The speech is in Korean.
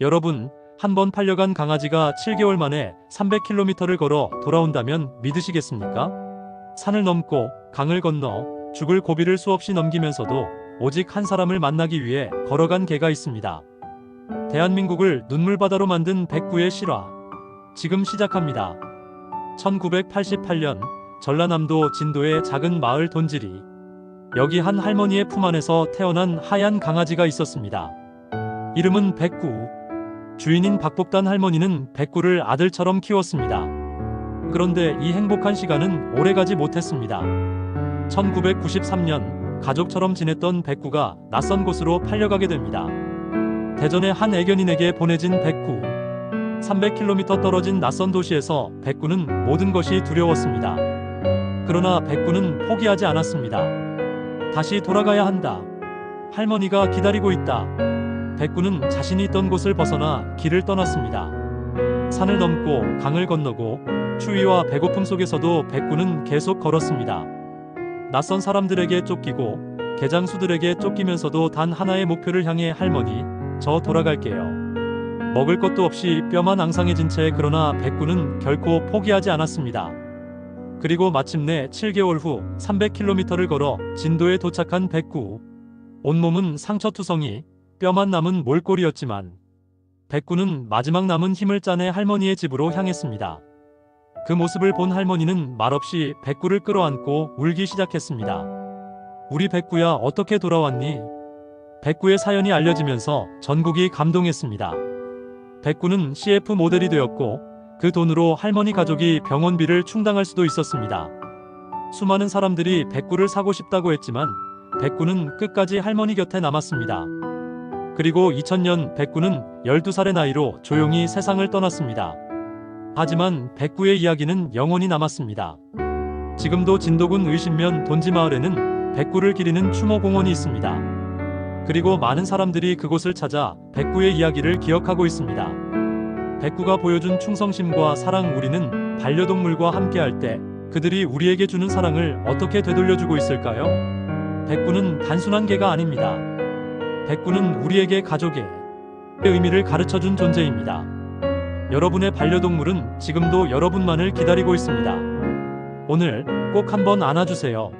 여러분, 한번 팔려간 강아지가 7개월 만에 300km를 걸어 돌아온다면 믿으시겠습니까? 산을 넘고 강을 건너 죽을 고비를 수없이 넘기면서도 오직 한 사람을 만나기 위해 걸어간 개가 있습니다. 대한민국을 눈물바다로 만든 백구의 실화. 지금 시작합니다. 1988년 전라남도 진도의 작은 마을 돈지리. 여기 한 할머니의 품 안에서 태어난 하얀 강아지가 있었습니다. 이름은 백구. 주인인 박복단 할머니는 백구를 아들처럼 키웠습니다. 그런데 이 행복한 시간은 오래가지 못했습니다. 1993년 가족처럼 지냈던 백구가 낯선 곳으로 팔려가게 됩니다. 대전의 한 애견인에게 보내진 백구. 300km 떨어진 낯선 도시에서 백구는 모든 것이 두려웠습니다. 그러나 백구는 포기하지 않았습니다. 다시 돌아가야 한다. 할머니가 기다리고 있다. 백구는 자신이 있던 곳을 벗어나 길을 떠났습니다. 산을 넘고 강을 건너고 추위와 배고픔 속에서도 백구는 계속 걸었습니다. 낯선 사람들에게 쫓기고 개장수들에게 쫓기면서도 단 하나의 목표를 향해 할머니, 저 돌아갈게요. 먹을 것도 없이 뼈만 앙상해진 채 그러나 백구는 결코 포기하지 않았습니다. 그리고 마침내 7개월 후 300km를 걸어 진도에 도착한 백구. 온몸은 상처투성이, 뼈만 남은 몰골이었지만 백구는 마지막 남은 힘을 짜내 할머니의 집으로 향했습니다. 그 모습을 본 할머니는 말없이 백구를 끌어안고 울기 시작했습니다. 우리 백구야 어떻게 돌아왔니? 백구의 사연이 알려지면서 전국이 감동했습니다. 백구는 CF 모델이 되었고 그 돈으로 할머니 가족이 병원비를 충당할 수도 있었습니다. 수많은 사람들이 백구를 사고 싶다고 했지만 백구는 끝까지 할머니 곁에 남았습니다. 그리고 2000년 백구는 12살의 나이로 조용히 세상을 떠났습니다. 하지만 백구의 이야기는 영원히 남았습니다. 지금도 진도군 의신면 돈지마을에는 백구를 기리는 추모공원이 있습니다. 그리고 많은 사람들이 그곳을 찾아 백구의 이야기를 기억하고 있습니다. 백구가 보여준 충성심과 사랑 우리는 반려동물과 함께할 때 그들이 우리에게 주는 사랑을 어떻게 되돌려주고 있을까요? 백구는 단순한 개가 아닙니다. 백구는 우리에게 가족의 의미를 가르쳐 준 존재입니다. 여러분의 반려동물은 지금도 여러분만을 기다리고 있습니다. 오늘 꼭 한번 안아주세요.